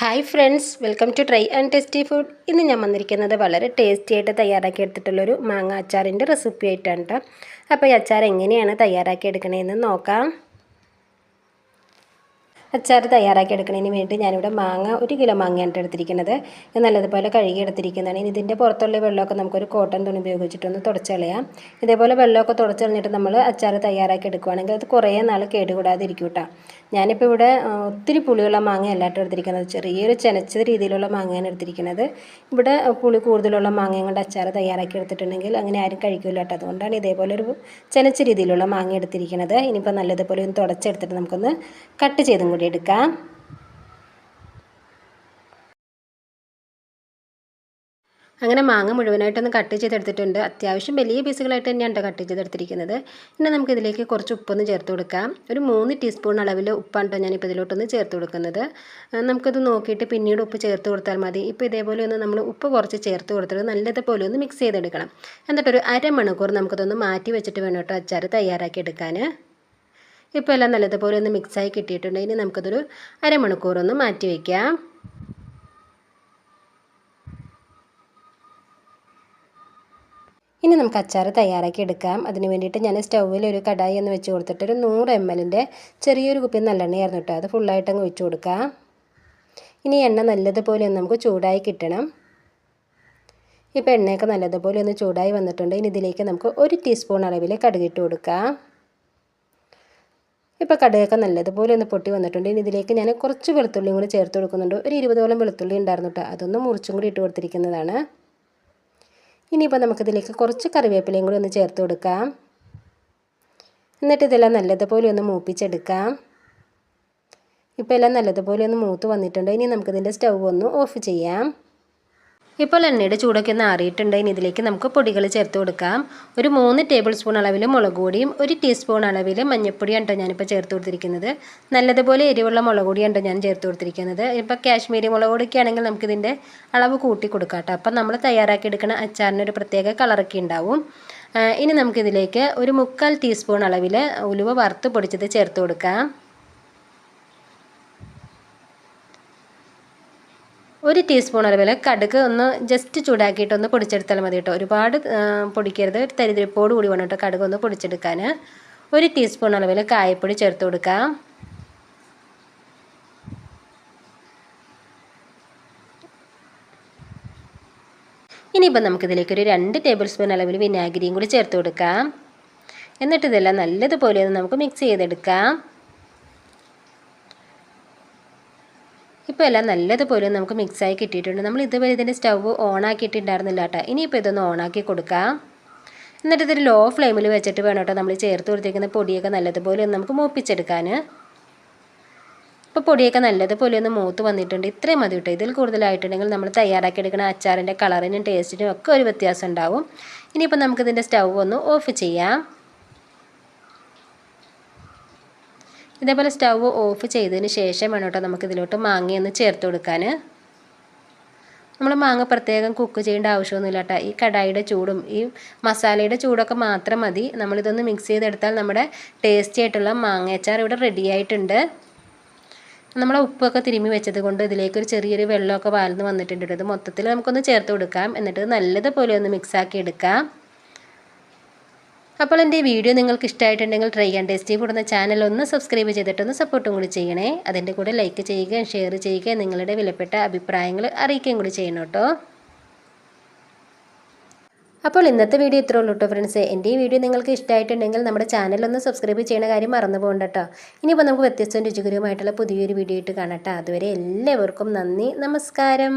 Hi friends welcome to try and tasty food ഇന്ന് ഞാൻ വന്നിരിക്കുന്നത് വളരെ ടേസ്റ്റി ആയിട്ട് തയ്യാറാക്കി എടുത്തിട്ടുള്ളൊരു മാങ്ങ അച്ചാറിന്റെ റെസിപ്പി ആയിട്ടാണ് കേട്ടോ അപ്പോൾ ഈ അച്ചാർ എങ്ങനെയാണ് തയ്യാറാക്കി എടുക്കണതെന്ന് നോക്കാം. അച്ചാർ തയ്യാറാക്കി എടുക്കുന്നതിന് വേണ്ടി ഞാനിവിടെ മാങ്ങ ഒരു കിലോ മാങ്ങയാണ് എടുത്തിരിക്കുന്നത്. ഇത് നല്ലതുപോലെ കഴുകി എടുത്തിരിക്കുന്നതാണ്. ഇനി ഇതിന്റെ പുറത്തുള്ള വെള്ളമൊക്കെ നമുക്കൊരു കോട്ടൺ തുണി ഉപയോഗിച്ചിട്ടൊന്ന് തുടച്ചളയാം. ഇതേപോലെ വെള്ളമൊക്കെ തുടച്ചളഞ്ഞിട്ട് നമ്മൾ അച്ചാർ തയ്യാറാക്കി എടുക്കുകയാണെങ്കിൽ അത് കുറേ നാൾ കേടുകൂടാതെ ഇരിക്കും കേട്ടോ ഞാനിപ്പോൾ ഇവിടെ ഒത്തിരി പുളിയുള്ള മാങ്ങ കേട്ടോ എടുത്തിരിക്കുന്നത്. ചെറിയൊരു ചെനച്ച രീതിയിലുള്ള മാങ്ങയാണ് എടുത്തിരിക്കുന്നത്. ഇവിടെ പുളി കൂടുതലുള്ള മാങ്ങയും കൊണ്ട് അച്ചാർ തയ്യാറാക്കി എടുത്തിട്ടുണ്ടെങ്കിൽ അങ്ങനെ ആരും കഴിക്കില്ല കേട്ടോ. അതുകൊണ്ടാണ് ഇതേപോലെ ഒരു ചെനച്ച രീതിയിലുള്ള മാങ്ങ എടുത്തിരിക്കുന്നത്. ഇനിയിപ്പോൾ നല്ലതുപോലെ ഒന്ന് തുടച്ചെടുത്തിട്ട് നമുക്കൊന്ന് കട്ട് ചെയ്തും കൂടി എടുക്കാം. അങ്ങനെ മാങ്ങ മുഴുവനായിട്ടൊന്ന് കട്ട് ചെയ്തെടുത്തിട്ടുണ്ട്. അത്യാവശ്യം വലിയ പീസുകളായിട്ട് തന്നെയാണ് കട്ട് ചെയ്തെടുത്തിരിക്കുന്നത്. ഇനി നമുക്കിതിലേക്ക് കുറച്ച് ഉപ്പൊന്ന് ചേർത്ത് കൊടുക്കാം. ഒരു മൂന്ന് ടീസ്പൂൺ അളവിൽ ഉപ്പാണ് കേട്ടോ ഞാനിപ്പോൾ ഇതിലോട്ടൊന്ന് ചേർത്ത് കൊടുക്കുന്നത്. നമുക്കത് നോക്കിയിട്ട് പിന്നീട് ഉപ്പ് ചേർത്ത് കൊടുത്താൽ മതി. ഇപ്പോൾ ഇതേപോലെ ഒന്ന് നമ്മൾ ഉപ്പ് കുറച്ച് ചേർത്ത് കൊടുത്തിട്ട് നല്ലതുപോലെ ഒന്ന് മിക്സ് ചെയ്തെടുക്കണം. എന്നിട്ടൊരു അരമണിക്കൂർ നമുക്കതൊന്ന് മാറ്റി വെച്ചിട്ട് വേണം കേട്ടോ അച്ചാർ തയ്യാറാക്കി എടുക്കാൻ ഇപ്പോൾ എല്ലാം നല്ലതുപോലെ ഒന്ന് മിക്സായി കിട്ടിയിട്ടുണ്ട്. ഇനി നമുക്കതൊരു അരമണിക്കൂർ ഒന്ന് മാറ്റി വയ്ക്കാം ഇനി നമുക്ക് അച്ചാർ തയ്യാറാക്കി എടുക്കാം. അതിന് വേണ്ടിയിട്ട് ഞാൻ സ്റ്റൗവിൽ ഒരു കടായി ഒന്ന് വെച്ച് കൊടുത്തിട്ട് ഒരു നൂറ് എം എല്ലിന്റെ ചെറിയൊരു കുപ്പി നല്ലെണ്ണയായിരുന്നു കേട്ടോ. അത് ഫുള്ളായിട്ട് അങ്ങ് വെച്ച് കൊടുക്കാം. ഇനി എണ്ണ നല്ലതുപോലെ ഒന്ന് നമുക്ക് ചൂടായി കിട്ടണം. ഇപ്പോൾ എണ്ണയൊക്കെ നല്ലതുപോലെ ഒന്ന് ചൂടായി വന്നിട്ടുണ്ട്. ഇനി ഇതിലേക്ക് നമുക്ക് ഒരു ടീസ്പൂൺ അളവിൽ കടുകിട്ട് കൊടുക്കാം. ഇപ്പോൾ കടുകൊക്കെ നല്ലതുപോലെ ഒന്ന് പൊട്ടി വന്നിട്ടുണ്ട്. ഇനി ഇതിലേക്ക് ഞാൻ കുറച്ച് വെളുത്തുള്ളിയും കൂടി ചേർത്ത് കൊടുക്കുന്നുണ്ട്. ഒരു ഇരുപതോളം വെളുത്തുള്ളി ഉണ്ടായിരുന്നു കേട്ടോ അതൊന്ന് മുറിച്ചും കൂടി ഇട്ട് കൊടുത്തിരിക്കുന്നതാണ്. ഇനിയിപ്പോൾ നമുക്കിതിലേക്ക് കുറച്ച് കറിവേപ്പിലയും കൂടി ഒന്ന് ചേർത്ത് കൊടുക്കാം. എന്നിട്ട് ഇതെല്ലാം നല്ലതുപോലെ ഒന്ന് മൂപ്പിച്ചെടുക്കാം. ഇപ്പോൾ എല്ലാം നല്ലതുപോലെ ഒന്ന് മൂത്ത് വന്നിട്ടുണ്ട്. ഇനി നമുക്കിതിന്റെ സ്റ്റൗ ഒന്ന് ഓഫ് ചെയ്യാം. ഇപ്പോൾ എണ്ണയുടെ ചൂടൊക്കെ ഒന്ന് ആറിയിട്ടുണ്ട്. ഇനി ഇതിലേക്ക് നമുക്ക് പൊടികൾ ചേർത്ത് കൊടുക്കാം. ഒരു മൂന്ന് ടേബിൾ സ്പൂൺ അളവിൽ മുളക് പൊടിയും ഒരു ടീസ്പൂൺ അളവിൽ മഞ്ഞൾപ്പൊടിയാണ് കേട്ടോ ഞാനിപ്പോൾ ചേർത്ത് കൊടുത്തിരിക്കുന്നത്. നല്ലതുപോലെ എരിവുള്ള മുളക് പൊടിയാണ് ഞാൻ ചേർത്ത് കൊടുത്തിരിക്കുന്നത്. ഇപ്പോൾ കാശ്മീരി മുളക് പൊടിയൊക്കെ ആണെങ്കിൽ നമുക്കിതിന്റെ അളവ് കൂട്ടി കൊടുക്കാം കേട്ടോ അപ്പം നമ്മൾ തയ്യാറാക്കി എടുക്കുന്ന അച്ചാറിനൊരു പ്രത്യേക കളറൊക്കെ ഉണ്ടാവും. ഇനി നമുക്കിതിലേക്ക് ഒരു മുക്കാൽ ടീസ്പൂൺ അളവിൽ ഉലുവ വറുത്ത് പൊടിച്ചത് ചേർത്ത് കൊടുക്കാം. ഒരു ടീസ്പൂൺ അളവിൽ കടുക് ഒന്ന് ജസ്റ്റ് ചൂടാക്കിയിട്ട് ഒന്ന് പൊടിച്ചെടുത്താൽ മതി കേട്ടോ ഒരുപാട് പൊടിക്കരുത്. ഒരു തരിതിരിപ്പോട് കൂടി വേണം കേട്ടോ കടുക് ഒന്ന് പൊടിച്ചെടുക്കാൻ ഒരു ടീസ്പൂൺ അളവിൽ കായപ്പൊടി ചേർത്ത് കൊടുക്കാം. ഇനിയിപ്പോൾ നമുക്കിതിലേക്ക് ഒരു രണ്ട് ടേബിൾ സ്പൂൺ അളവിൽ വിനാഗിരിയും കൂടി ചേർത്ത് കൊടുക്കാം. എന്നിട്ട് ഇതെല്ലാം നല്ലതുപോലെ ഒന്ന് നമുക്ക് മിക്സ് ചെയ്തെടുക്കാം. ഇപ്പോൾ എല്ലാം നല്ലതുപോലെ നമുക്ക് മിക്സായി കിട്ടിയിട്ടുണ്ട്. നമ്മൾ ഇതുവരെ ഇതിന്റെ സ്റ്റവ് ഓൺ ആക്കിയിട്ടുണ്ടായിരുന്നില്ല കേട്ടോ. ഇനിയിപ്പോൾ ഇതൊന്ന് ഓണാക്കി കൊടുക്കാം. എന്നിട്ട് ഇതൊരു ലോ ഫ്ലെയിമിൽ വെച്ചിട്ട് വേണം കേട്ടോ നമ്മൾ ചേർത്ത് കൊടുത്തിരിക്കുന്ന പൊടിയൊക്കെ നല്ലതുപോലെ ഒന്ന് നമുക്ക് മൂപ്പിച്ചെടുക്കാൻ ഇപ്പോൾ പൊടിയൊക്കെ നല്ലതുപോലെ ഒന്ന് മൂത്ത് വന്നിട്ടുണ്ട്. ഇത്രയും മതി കേട്ടോ. ഇതിൽ കൂടുതലായിട്ടുണ്ടെങ്കിൽ നമ്മൾ തയ്യാറാക്കിയെടുക്കുന്ന അച്ചാറിന്റെ കളറിനും ടേസ്റ്റിനും ഒക്കെ ഒരു വ്യത്യാസം ഉണ്ടാവും. ഇനിയിപ്പോൾ നമുക്കിതിന്റെ സ്റ്റൗ ഒന്ന് ഓഫ് ചെയ്യാം. ഇതേപോലെ സ്റ്റവ് ഓഫ് ചെയ്തതിന് ശേഷം വേണം കേട്ടോ നമുക്ക് ഇതിലോട്ട് മാങ്ങയൊന്ന് ചേർത്ത് കൊടുക്കാൻ. നമ്മൾ മാങ്ങ പ്രത്യേകം കുക്ക് ചെയ്യേണ്ട ആവശ്യമൊന്നുമില്ല കേട്ടോ. ഈ കടായിയുടെ ചൂടും ഈ മസാലയുടെ ചൂടൊക്കെ മാത്രം മതി. നമ്മളിതൊന്ന് മിക്സ് ചെയ്തെടുത്താൽ നമ്മുടെ ടേസ്റ്റി ആയിട്ടുള്ള മാങ്ങയച്ചാർ ഇവിടെ റെഡി ആയിട്ടുണ്ട്. നമ്മൾ ഉപ്പൊക്കെ തിരുമ്മി വെച്ചത് കൊണ്ട് ഇതിലേക്കൊരു ചെറിയൊരു വെള്ളമൊക്കെ വാൽന്ന് വന്നിട്ടുണ്ട് ഇത് മൊത്തത്തിൽ നമുക്കൊന്ന് ചേർത്ത് കൊടുക്കാം. എന്നിട്ട് നല്ലതുപോലെ ഒന്ന് മിക്സാക്കി എടുക്കാം. അപ്പോൾ എന്റെ വീഡിയോ നിങ്ങൾക്ക് ഇഷ്ടമായിട്ടുണ്ടെങ്കിൽ ട്രൈ ആൻഡ് ടേസ്റ്റി കൂടുന്ന ചാനൽ ഒന്ന് സബ്സ്ക്രൈബ് ചെയ്തിട്ടൊന്ന് സപ്പോർട്ടും കൂടി ചെയ്യണേ. അതിന്റെ കൂടെ ലൈക്ക് ചെയ്യുകയും ഷെയർ ചെയ്യുകയും നിങ്ങളുടെ വിലപ്പെട്ട അഭിപ്രായങ്ങൾ അറിയിക്കുകയും കൂടി ചെയ്യണം കേട്ടോ. അപ്പോൾ ഇന്നത്തെ വീഡിയോ ഇത്രേ ഉള്ളൂ കേട്ടോ ഫ്രണ്ട്സ് എന്റെ ഈ വീഡിയോ നിങ്ങൾക്ക് ഇഷ്ടമായിട്ടുണ്ടെങ്കിൽ നമ്മുടെ ചാനൽ ഒന്ന് സബ്സ്ക്രൈബ് ചെയ്യുന്ന കാര്യം മറന്നു പോകണ്ട കേട്ടോ. ഇനിയിപ്പോൾ നമുക്ക് വ്യത്യസ്തവും രുചികരവുമായിട്ടുള്ള പുതിയൊരു വീഡിയോ ആയിട്ട് കാണാം അതുവരെ എല്ലാവർക്കും നന്ദി നമസ്കാരം.